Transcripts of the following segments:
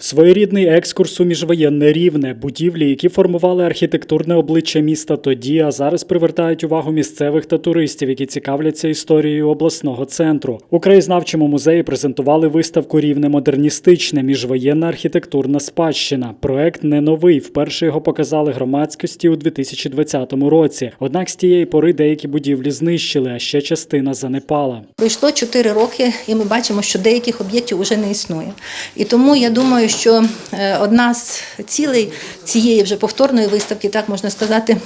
Своєрідний екскурс у міжвоєнне рівне, будівлі, які формували архітектурне обличчя міста тоді, а зараз привертають увагу місцевих та туристів, які цікавляться історією обласного центру. У краєзнавчому музеї презентували виставку рівне модерністичне міжвоєнна архітектурна спадщина. Проект не новий. Вперше його показали громадськості у 2020 році. Однак з тієї пори деякі будівлі знищили, а ще частина занепала. Пройшло 4 роки, і ми бачимо, що деяких об'єктів вже не існує. І тому я думаю, що е, одна з цілей цієї вже повторної виставки, так можна сказати.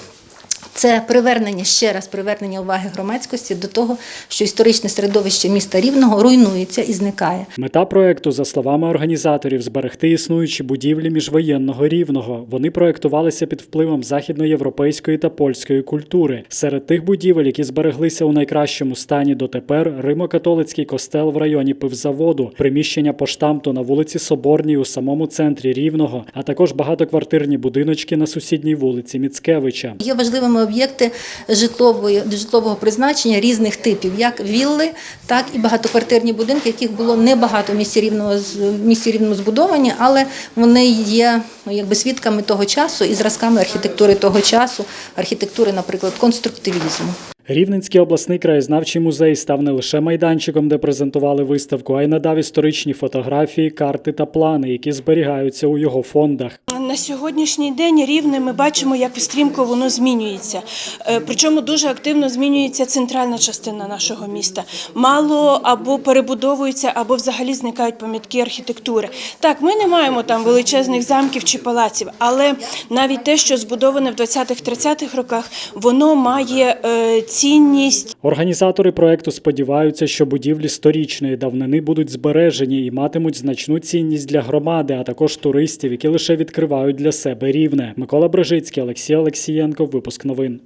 Це привернення ще раз привернення уваги громадськості до того, що історичне середовище міста Рівного руйнується і зникає. Мета проекту, за словами організаторів, зберегти існуючі будівлі міжвоєнного рівного. Вони проектувалися під впливом західноєвропейської та польської культури. Серед тих будівель, які збереглися у найкращому стані дотепер, Римо-католицький костел в районі пивзаводу, приміщення поштамту на вулиці Соборній у самому центрі Рівного, а також багатоквартирні будиночки на сусідній вулиці Міцкевича. Є важливими об'єкти житлової житлового призначення різних типів, як вілли, так і багатоквартирні будинки, яких було небагато в місті рівного в місті рівному збудовані, але вони є ну, якби свідками того часу і зразками архітектури того часу, архітектури, наприклад, конструктивізму. Рівненський обласний краєзнавчий музей став не лише майданчиком, де презентували виставку, а й надав історичні фотографії, карти та плани, які зберігаються у його фондах. На сьогоднішній день рівне ми бачимо, як стрімко воно змінюється. Е, Причому дуже активно змінюється центральна частина нашого міста. Мало або перебудовуються, або взагалі зникають пам'ятки архітектури. Так, ми не маємо там величезних замків чи палаців, але навіть те, що збудоване в 20-30-х роках, воно має е, цінність Організатори проекту сподіваються, що будівлі сторічної давнини будуть збережені і матимуть значну цінність для громади, а також туристів, які лише відкривають для себе рівне. Микола Брожицький, Олексій Олексієнко. Випуск новин.